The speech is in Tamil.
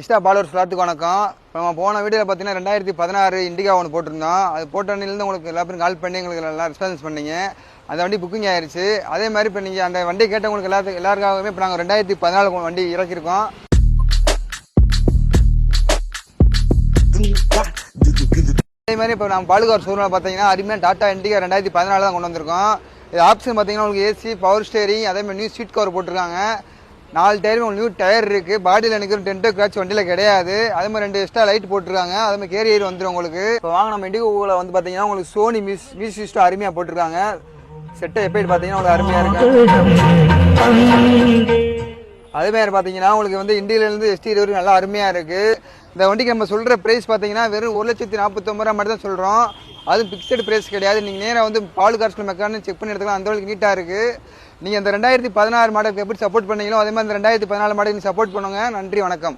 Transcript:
இஷ்டா பாலூர் எல்லாத்துக்கு வணக்கம். இப்போ நம்ம போன வீடியோவில் பார்த்தீங்கன்னா ரெண்டாயிரத்தி பதினாறு இண்டிகா ஒன்று போட்டிருந்தோம். அது போட்ட அன்னிலேருந்து உங்களுக்கு எல்லா பேரும் கால் பண்ணி எங்களுக்கு நல்லா ரெஸ்பான்ஸ் பண்ணீங்க. அந்த வண்டி புக்கிங் ஆயிடுச்சு அதே மாதிரி இப்போ நீங்கள் அந்த வண்டி கேட்டவங்களுக்கு எல்லாத்துக்கும் எல்லாருக்காகவுமே இப்போ நாங்கள் ரெண்டாயிரத்தி பதினாலு வண்டி இறக்கியிருக்கோம். அதே மாதிரி இப்போ நம்ம பாலுகார் ஷோரூமில் பார்த்தீங்கன்னா அருமையாக டாட்டா இண்டிகா ரெண்டாயிரத்தி பதினாலு தான் கொண்டு வந்திருக்கோம். இது ஆப்ஷன் பார்த்தீங்கன்னா உங்களுக்கு ஏசி பவர் ஸ்டேரிங் அதே மாதிரி நியூ ஸ்வீட் கவர் போட்டிருக்காங்க. நாலு டயருமே ஒரு நியூ டயர் இருக்குது பாடியில் எனக்கு டென்டோ கிராச் வண்டியில் கிடையாது. அதே மாதிரி ரெண்டு எக்ஸ்ட்ரா லைட் போட்டிருக்காங்க. அதே மாதிரி கேரியர் வந்துடும் உங்களுக்கு. இப்போ வாங்க நம்ம இண்டிகோவில் வந்து பார்த்தீங்கன்னா உங்களுக்கு சோனி மியூஸ் மியூசிக் சிஸ்டம் அருமையாக போட்டிருக்காங்க. செட்டை எப்படி பார்த்தீங்கன்னா உங்களுக்கு அருமையாக இருக்கு. அதே மாதிரி பார்த்தீங்கன்னா உங்களுக்கு வந்து இண்டியிலேருந்து எஸ்டி வரைக்கும் நல்லா அருமையாக இருக்குது இந்த வண்டிக்கு நம்ம சொல்கிற ப்ரைஸ் பார்த்தீங்கன்னா வெறும் ஒரு லட்சத்தி நாற்பத்தொம்பது ரூபா மட்டும் தான் சொல்கிறோம் அதுவும் பிக்சடு ப்ரைஸ் கிடையாது. நீங்கள் நேராக வந்து பால் கார்ஸ்ல மெக்கானிக் செக் பண்ணி எடுத்துக்கலாம். அந்த அளவுக்கு நீட்டாக இருக்குது நீங்கள் அந்த ரெண்டாயிரத்தி பதினாறு மாடலுக்கு எப்படி சப்போர்ட் பண்ணீங்களோ அதே மாதிரி இந்த ரெண்டாயிரத்தி பதினாலு மாடலுக்கு சப்போர்ட் பண்ணுங்க. நன்றி வணக்கம்.